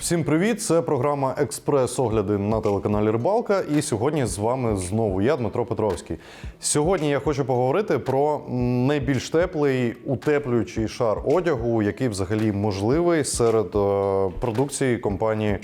Всім привіт! Це програма Експрес-огляди на телеканалі Рибалка. І сьогодні з вами знову я, Дмитро Петровський. Сьогодні я хочу поговорити про найбільш теплий утеплюючий шар одягу, який взагалі можливий серед е, продукції компанії.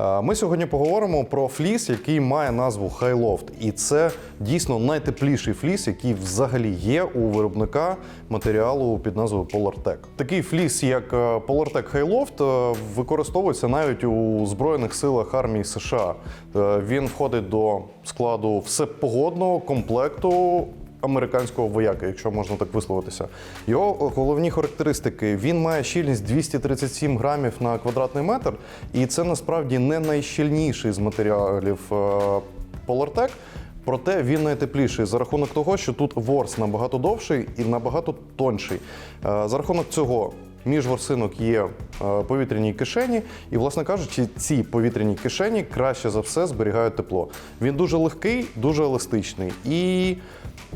Е, Ми сьогодні поговоримо про фліс, який має назву Highloft. І це дійсно найтепліший фліс, який взагалі є у виробника матеріалу під назвою PolarTec. Такий фліс, як PolarTec е, використовується навіть у Збройних силах армії США. Е, Він входить до складу всепогодного комплекту. Американського вояка, якщо можна так висловитися. Його головні характеристики: він має щільність 237 грамів на квадратний метр, і це насправді не найщільніший з матеріалів е, PolarTec, Проте він найтепліший за рахунок того, що тут ворс набагато довший і набагато тонший. Е, За рахунок цього між ворсинок є е, повітряні кишені, і, власне кажучи, ці повітряні кишені краще за все зберігають тепло. Він дуже легкий, дуже еластичний. І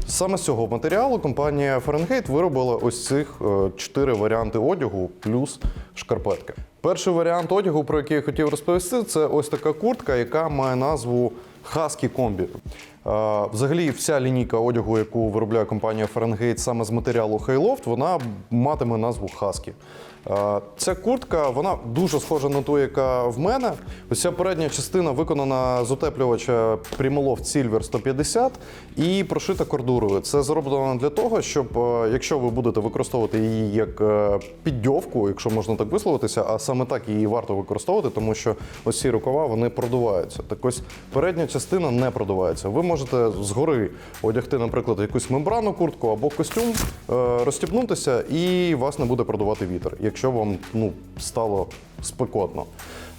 саме з цього матеріалу компанія Fahrenheit виробила ось цих е, чотири варіанти одягу плюс шкарпетки. Перший варіант одягу, про який я хотів розповісти, це ось така куртка, яка має назву Husky Combi. Взагалі, вся лінійка одягу, яку виробляє компанія Fahrenheit саме з матеріалу Hayloft, вона матиме назву. Е, Ця куртка вона дуже схожа на ту, яка в мене. Ось ця передня частина виконана з утеплювача Primaloft Silver 150 і прошита кордурою. Це зроблено для того, щоб е, якщо ви будете використовувати її як е, піддьовку, якщо можна так висловитися, а саме так її варто використовувати, тому що ось ці рукава вони продуваються. Так ось передня частина не продувається. Ви можете згори одягти, наприклад, якусь мембранну куртку або костюм, е, розстібнутися, і вас не буде продувати вітер, якщо вам ну, стало спекотно.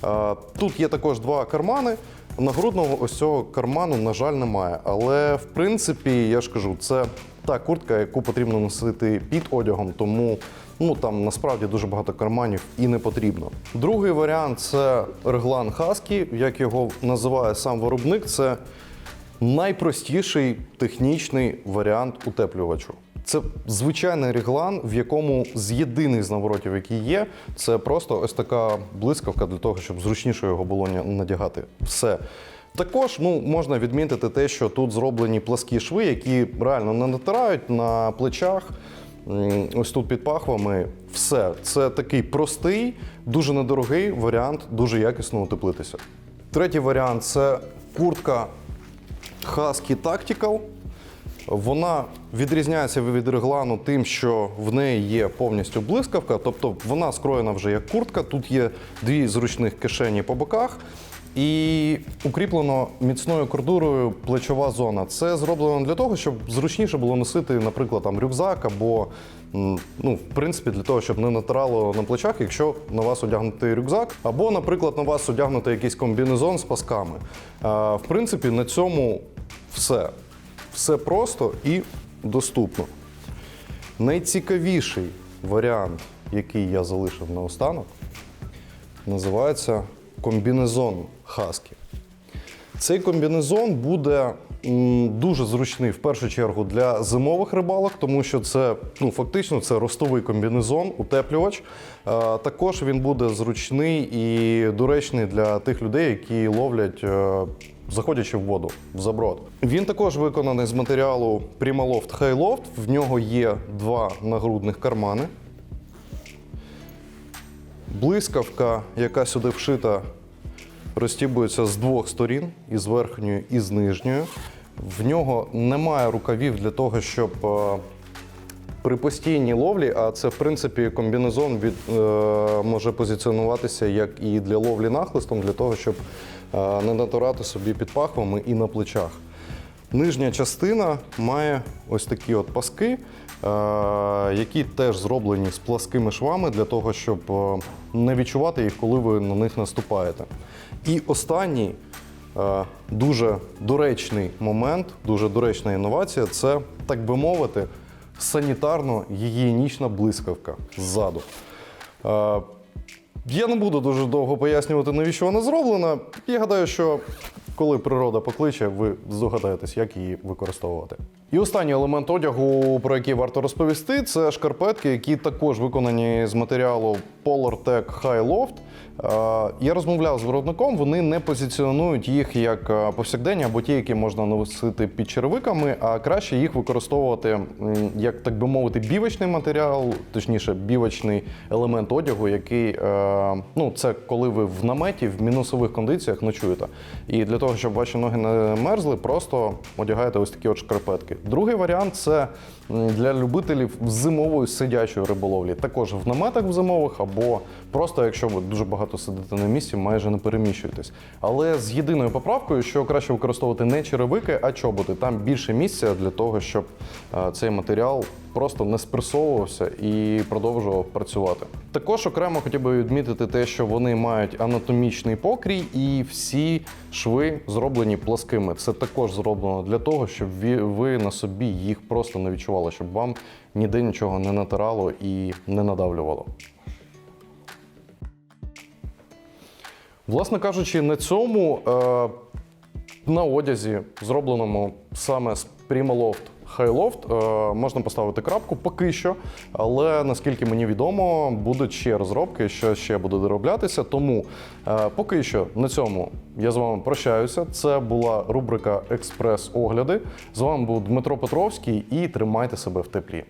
Е, Тут є також два кармани. Нагрудного ось цього карману, на жаль, немає. Але в принципі, я ж кажу, це та куртка, яку потрібно носити під одягом, тому ну там насправді дуже багато карманів і не потрібно. Другий варіант це реглан Husky, як його називає сам виробник. Це найпростіший технічний варіант утеплювачу. Це звичайний реглан, в якому з єдиних з наворотів, які є, це просто ось така блискавка для того, щоб зручніше його було надягати. Все. Також ну, можна відмітити те, що тут зроблені пласкі шви, які реально не натирають на плечах. Ось тут під пахвами все. Це такий простий, дуже недорогий варіант, дуже якісно утеплитися. Третій варіант це куртка Husky Tactical. Вона відрізняється від реглану тим, що в неї є повністю блискавка, тобто вона скроєна вже як куртка. Тут є дві зручних кишені по боках. І укріплено міцною кордурою плечова зона. Це зроблено для того, щоб зручніше було носити, наприклад, там рюкзак або ну, в принципі, для того, щоб не натирало на плечах, якщо на вас одягнутий рюкзак, або, наприклад, на вас одягнутий якийсь комбінезон з пасками. В принципі, на цьому все. Все просто і доступно. Найцікавіший варіант, який я залишив наостанок, називається комбінезон Husky. Цей комбінезон буде дуже зручний в першу чергу для зимових рибалок, тому що це ну, фактично це ростовий комбінезон, утеплювач. Е, також він буде зручний і доречний для тих людей, які ловлять. Заходячи в воду в заброд. Він також виконаний з матеріалу Primaloft Highloft. В нього є два нагрудних кармани. Блискавка, яка сюди вшита, розтібується з двох сторін, і з верхньої, і з нижньої. В нього немає рукавів для того, щоб е, при постійній ловлі, а це в принципі комбінезон від, е, може позиціонуватися як і для ловлі нахлистом, для того, щоб е, не натирати собі під пахвами і на плечах. Нижня частина має ось такі от паски, е, які теж зроблені з пласкими швами для того, щоб е, не відчувати їх, коли ви на них наступаєте. І останній е, дуже доречний момент, дуже доречна інновація це, так би мовити, санітарно-гігієнічна блискавка ззаду. Е, Я не буду дуже довго пояснювати, навіщо вона зроблена. Я гадаю, що коли природа покличе, ви здогадаєтесь, як її використовувати. І останній елемент одягу, про який варто розповісти, це шкарпетки, які також виконані з матеріалу PolarTec High Loft. Е, Я розмовляв з виробником, вони не позиціонують їх як е, повсякденні або ті, які можна носити під черевиками, а краще їх використовувати як так би мовити, бівочний матеріал, точніше, бівочний елемент одягу, який е, ну це коли ви в наметі в мінусових кондиціях ночуєте. І для того, щоб ваші ноги не мерзли, просто одягаєте ось такі от шкарпетки. Другий варіант це для любителів зимової сидячої риболовлі. Також в наметах в зимових, або просто якщо ви дуже багато сидите на місці, майже не переміщуєтесь. Але з єдиною поправкою, що краще використовувати не черевики, а чоботи. Там більше місця для того, щоб е, цей матеріал просто не спресовувався і продовжував працювати. Також окремо хотів би відмітити те, що вони мають анатомічний покрій, і всі шви зроблені пласкими. Це також зроблено для того, щоб ви на собі їх просто не відчували, щоб вам ніде нічого не натирало і не надавлювало. Власне кажучи, на цьому е, на одязі, зробленому саме з Primaloft Highloft, е, можна поставити крапку поки що. Але наскільки мені відомо, будуть ще розробки, що ще буде дороблятися. Тому е, поки що на цьому я з вами прощаюся. Це була рубрика Експрес-огляди. З вами був Дмитро Петровський і тримайте себе в теплі.